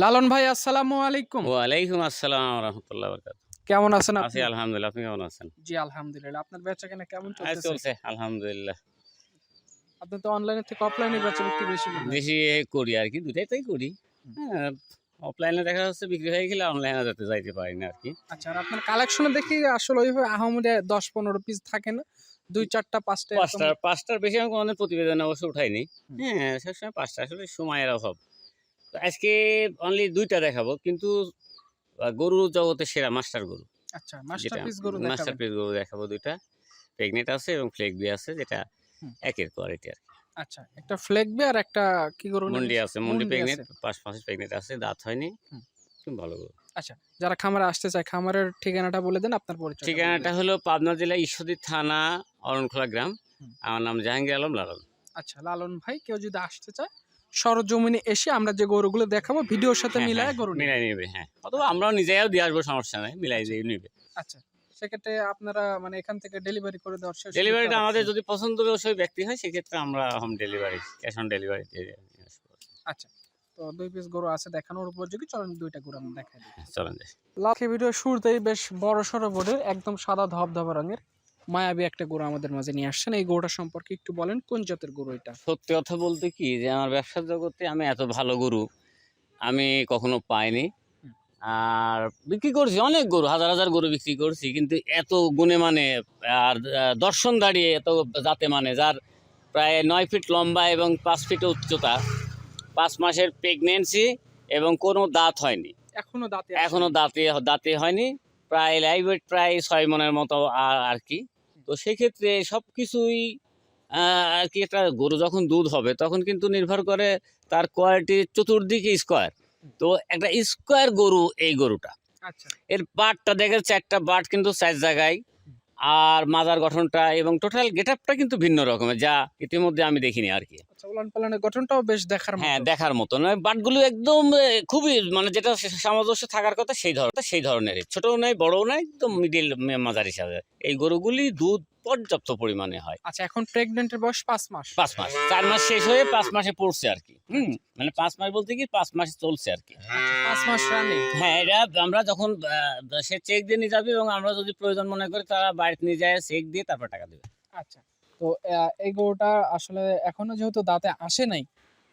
লালন ভাই আসসালামু আলাইকুম। ওয়ালাইকুম আসসালাম রহমতুল্লাহ বরকাত কেমন আছেন আপনি? আলহামদুলিল্লাহ আপনি কেমন আছেন? জি আলহামদুলিল্লাহ। আপনার বেচা কেনা কেমন আজ চলতেছে? চলছে আলহামদুলিল্লাহ। আপনি তো অনলাইনে থেকে অফলাইনে বেচা বিক্রি বেশি বেশি করি আর কি দুটাই তাই করি। হ্যাঁ অফলাইনে দেখা যাচ্ছে বিক্রি হয়ে গেলে অনলাইনে যেতে যাইতে পারি না আর কি। আচ্ছা আর আপনার কালেকশনে দেখি আসলে ওইভাবে আহমদে দশ পনেরো পিস থাকে না। দুই চারটা পাঁচটা পাঁচটা পাঁচটার বেশি আমি কোনোদিন প্রতিবেদন অবশ্য উঠাইনি। হ্যাঁ সবসময় পাঁচটা আসলে সময়ের অভাব। আজকে অনলি দুইটা দেখাবো কিন্তু গরু জগতের সেরা মাস্টার গরু। আচ্ছা মাস্টার যেটা পিস গরু মাস্টার গরু দেখাবো দুইটা। প্রেগনেন্ট আছে এবং ফ্লেক বি আছে যেটা। একের কোয়ালিটি আর আচ্ছা একটা ফ্লেগবে আর একটা কি গরু? মন্ডি আছে মন্ডি প্রেগনেন্ট আছে। পাঁচ পাঁচ প্রেগনেন্ট আছে দাঁত হয়নি। ভালো গরু। আচ্ছা যারা খামারে আসতে চায় খামারের ঠিকানাটা বলে দেন আপনার পরিচয় ঠিকানাটা হলো পাবনা জেলা ঈশ্বরদী থানা অরণখোলা গ্রাম। আমার নাম জাহাঙ্গীর আলম লালন। আচ্ছা লালন ভাই কেউ যদি আসতে চায় সরজমিনে এসে আমরা যে গরুগুলো দেখাবো ভিডিওর সাথে হ্যাঁ, মিলায় হ্যাঁ, গরু। মিলাই নিবে হ্যাঁ। অথবা আমরাও নিজেও দিয়ে আসব সমস্যা নাই মিলাই দিয়ে নিবে। আচ্ছা সেক্ষেত্রে আপনারা মানে এখান থেকে ডেলিভারি করে দেওয়ার ডেলিভারিটা আমাদের যদি পছন্দ ওই ব্যক্তি হয় সেক্ষেত্রে আমরা home delivery cash on delivery দিয়ে আচ্ছা তো দুই পিস গরু আছে দেখানোর উপযোগী চলেন দুইটা গরু আমরা দেখাই হ্যাঁ, চলেন লাখে ভিডিও শুরুতেই বেশ বড় সড়ো বোর্ডের একদম সাদা ধবধবা রঙের মায়াবী একটা গরু আমাদের মাঝে নিয়ে আসছেন। এই গরুটা সম্পর্কে একটু বলেন কোন জাতের গরু এটা? সত্যি কথা বলতে কি যে আমার ব্যবসার জগতে আমি এত ভালো গরু আমি কখনো পাইনি। আর বিক্রি করছি অনেক গরু হাজার হাজার গরু বিক্রি করছি কিন্তু এত গুণে মানে আর দর্শন দাঁড়িয়ে এত জাতে মানে যার প্রায় নয় ফিট লম্বা এবং পাঁচ ফিট উচ্চতা পাঁচ মাসের প্রেগনেন্সি এবং কোনো দাঁত হয়নি। এখনও দাঁতে এখনও দাঁতে দাঁতে হয়নি প্রায় লাইভ প্রায় ছয় মনের মতো আর আর কি। তো সেক্ষেত্রে সব কিছুই আর কি একটা গরু যখন দুধ হবে তখন কিন্তু নির্ভর করে তার কোয়ালিটি চতুর্দিকে স্কোয়ার তো একটা স্কোয়ার গরু এই গরুটা। আচ্ছা। এর বাটটা দেখে চারটা বাট কিন্তু চার জায়গায়। আর মাজার গঠনটা এবং টোটাল গেট আপটা কিন্তু ভিন্ন রকমের যা ইতিমধ্যে আমি দেখিনি আর কি। আচ্ছা উলান পালানের গঠনটাও বেশ দেখার হ্যাঁ দেখার মতো। নয় বাটগুলো একদম খুবই মানে যেটা সামঞ্জস্য থাকার কথা সেই ধরনের সেই ধরনের। ছোটও নাই বড়ও নাই একদম মিডিল মাজার হিসাবে। এই গরুগুলি দুধ পর্যাপ্ত পরিমাণে হয়। আচ্ছা এখন প্রেগনেন্টের বয়স পাঁচ মাস। পাঁচ মাস। চার মাস শেষ হয়ে পাঁচ মাসে পড়ছে আর কি। হুম মানে পাঁচ মাস বলতে কি পাঁচ মাস চলছে আর কি। আচ্ছা, পাঁচ মাস রানিং হ্যাঁ এটা আমরা যখন সে চেক দিয়ে নিয়ে যাবে এবং আমরা যদি প্রয়োজন মনে করি তারা বাড়িতে নিয়ে যায় চেক দিয়ে তারপর টাকা দেবে। আচ্ছা তো এই গরুটা আসলে এখনও যেহেতু দাঁতে আসে নাই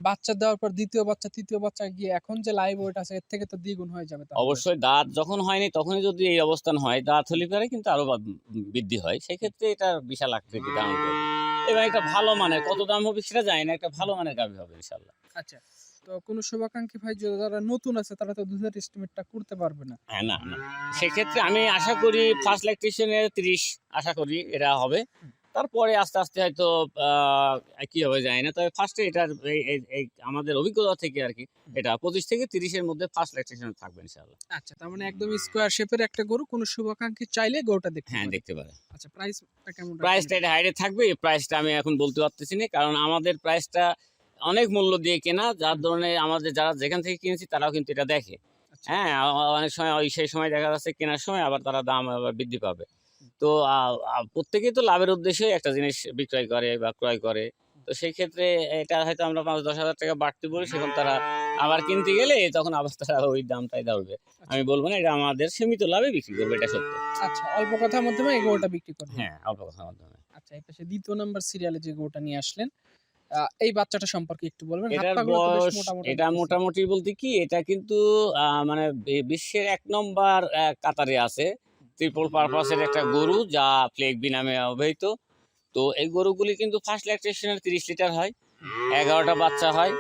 বাচ্চা দেওয়ার পর দ্বিতীয় বাচ্চা তৃতীয় বাচ্চা গিয়ে এখন যে লাইভ ওয়েট আছে এর থেকে তো দ্বিগুণ হয়ে যাবে। অবশ্যই দাঁত যখন হয়নি তখনই যদি এই অবস্থান হয় দাঁত হলে পরে কিন্তু আরও বৃদ্ধি হয়। সেক্ষেত্রে এটা বিশাল আকৃতি ধারণ করবে এবং একটা ভালো মানের কত দাম হবে সেটা জানি না একটা ভালো মানের গাভী হবে ইনশাল্লাহ আচ্ছা তো কোনো শুভাকাঙ্ক্ষী ভাই যদি যারা নতুন আছে তারা তো দুধের এস্টিমেটটা করতে পারবে না। হ্যাঁ না না। সেক্ষেত্রে আমি আশা করি ফার্স্ট ইলেকট্রিশিয়ানের তিরিশ আশা করি এরা হবে। তারপরে আস্তে আস্তে হয়তো কি হবে জানি না। তবে ফার্স্টে এটার এই- আমাদের অভিজ্ঞতা থেকে আর কি এটা পঁচিশ থেকে তিরিশের মধ্যে ফার্স্ট ইলেকট্রিশিয়ান থাকবে ইনশাল্লাহ আচ্ছা তার মানে একদম স্কোয়ার শেপের একটা গরু কোনো শুভাকাঙ্ক্ষী চাইলে গরুটা দেখতে হ্যাঁ দেখতে পারে। আচ্ছা প্রাইসটা কেমন প্রাইসটা এটা হাইডে থাকবে এই প্রাইসটা আমি এখন বলতে পারতেছি না কারণ আমাদের প্রাইসটা অনেক মূল্য দিয়ে কেনা যার ধরনের আমাদের যারা যেখান থেকে কিনেছি তারাও কিন্তু এটা দেখে। আচ্ছা। হ্যাঁ অনেক সময় ওই সেই সময় দেখা যাচ্ছে কেনার সময় আবার তারা দাম আবার বৃদ্ধি পাবে। তো প্রত্যেকেই তো লাভের উদ্দেশ্যে একটা জিনিস বিক্রয় করে বা ক্রয় করে। তো সেই ক্ষেত্রে এটা হয়তো আমরা পাঁচ দশ হাজার টাকা বাড়তি বলি সেখানে তারা আবার কিনতে গেলে তখন আবার তারা ওই দামটাই ধরবে। আমি বলব না এটা আমাদের সীমিত লাভে বিক্রি করবে এটা সত্য। আচ্ছা অল্প কথার মাধ্যমে এই গরুটা বিক্রি করবেন হ্যাঁ অল্প কথার মাধ্যমে। আচ্ছা এই পাশে দ্বিতীয় নাম্বার সিরিয়ালে যে গরুটা নিয়ে আসলেন এই বাচ্চাটা সম্পর্কে একটু বলবেন। এটা। মোটামুটি বলতে কি এটা কিন্তু আহ, মানে বিশ্বের এক নম্বর কাতারে আছে। ত্রিপল পারপাসের একটা গরু যা ফ্লেক বি নামে অবহিত তো এই গরুগুলি কিন্তু ফার্স্ট ল্যাকটেশনের তিরিশ লিটার হয় এগারোটা বাচ্চা হয়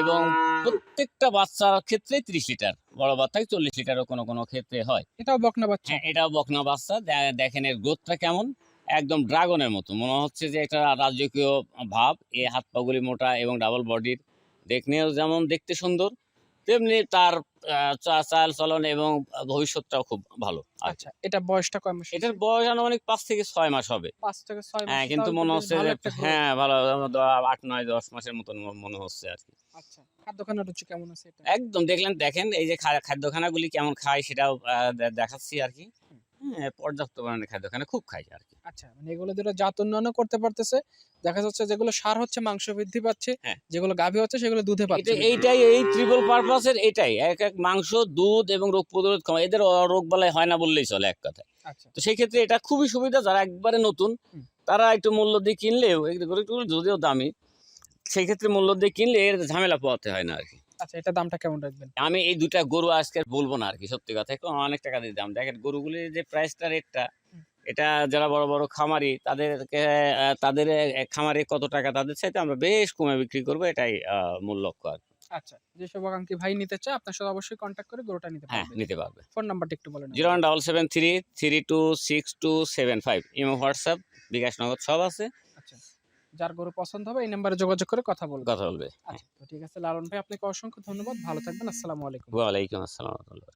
এবং প্রত্যেকটা বাচ্চার ক্ষেত্রে তিরিশ লিটার বড় বাচ্চায় চল্লিশ লিটারও কোনো কোনো ক্ষেত্রে হয়। এটাও বকনা বাচ্চা? হ্যাঁ এটাও বকনা বাচ্চা। দেখেন এর গ্রোথটা কেমন? একদম ড্রাগনের মতো। মনে হচ্ছে যে একটা রাজকীয় ভাব। এই হাত পাগুলি মোটা এবং ডাবল বডির দেখনেও যেমন দেখতে সুন্দর তেমনি তার চাল চলন এবং ভবিষ্যৎটাও খুব ভালো। আচ্ছা এটা বয়সটা কয় মাস এটার বয়স আনুমানিক পাঁচ থেকে ছয় মাস হবে। পাঁচ থেকে ছয় হ্যাঁ কিন্তু মনে হচ্ছে। হ্যাঁ ভালো আট নয় দশ মাসের মতন মনে হচ্ছে আর কি। আচ্ছা খাদ্যখানা রুচি কেমন আছে একদম দেখলেন দেখেন এই যে খাদ্যখানাগুলি কেমন খায় সেটাও দেখাচ্ছি আর কি। হ্যাঁ পর্যাপ্ত পরিমাণে খাদ্য খানে খুব খাই আর কি। আচ্ছা মানে এগুলো দুটো জাত উন্নয়ন করতে পারতেছে। দেখা যাচ্ছে যেগুলো সার হচ্ছে মাংস বৃদ্ধি পাচ্ছে হ্যাঁ। যেগুলো গাভী হচ্ছে সেগুলো দুধে পাচ্ছে। এইটাই এই ট্রিপল পারপাসের এটাই। এক এক মাংস দুধ এবং রোগ প্রতিরোধ ক্ষমতা এদের রোগ বালাই হয় না বললেই চলে এক কথায়। আচ্ছা। তো সেই ক্ষেত্রে এটা খুবই সুবিধা যারা একবারে নতুন তারা একটু মূল্য দিয়ে কিনলেও একটু যদিও দামি সেই ক্ষেত্রে মূল্য দিয়ে কিনলে এর ঝামেলা পোয়াতে হয় না আর কি। আচ্ছা এটা দামটা কেমন রাখবেন? আমি এই দুটা গরু আজকে বলব না আর কি সত্যি কথা। অনেক টাকা দিয়ে দাম। দেখেন গরুগুলির যে প্রাইসটা রেটটা এটা যারা বড় বড় খামারি তাদেরকে তাদের খামারে কত টাকা তাদের চাইতে আমরা বেশ কমে বিক্রি করব এটাই মূল লক্ষ্য আর কি। আচ্ছা যে শুভাকাঙ্ক্ষী ভাই নিতে চায় আপনার সাথে অবশ্যই কন্ট্যাক্ট করে গরুটা নিতে হ্যাঁ নিতে পারবে। ফোন নাম্বারটা একটু বলেন zero one double seven three three two six two seven five Imo WhatsApp bKash Nagad সব আছে। যার গরু পছন্দ হবে এই নাম্বারে যোগাযোগ করে কথা বলবে। কথা বলবে আচ্ছা তো ঠিক আছে লালন ভাই আপনাকে অসংখ্য ধন্যবাদ। ভালো থাকবেন আসসালামু আলাইকুম। ওয়ালাইকুম আসসালাম রহমতুল্লাহ।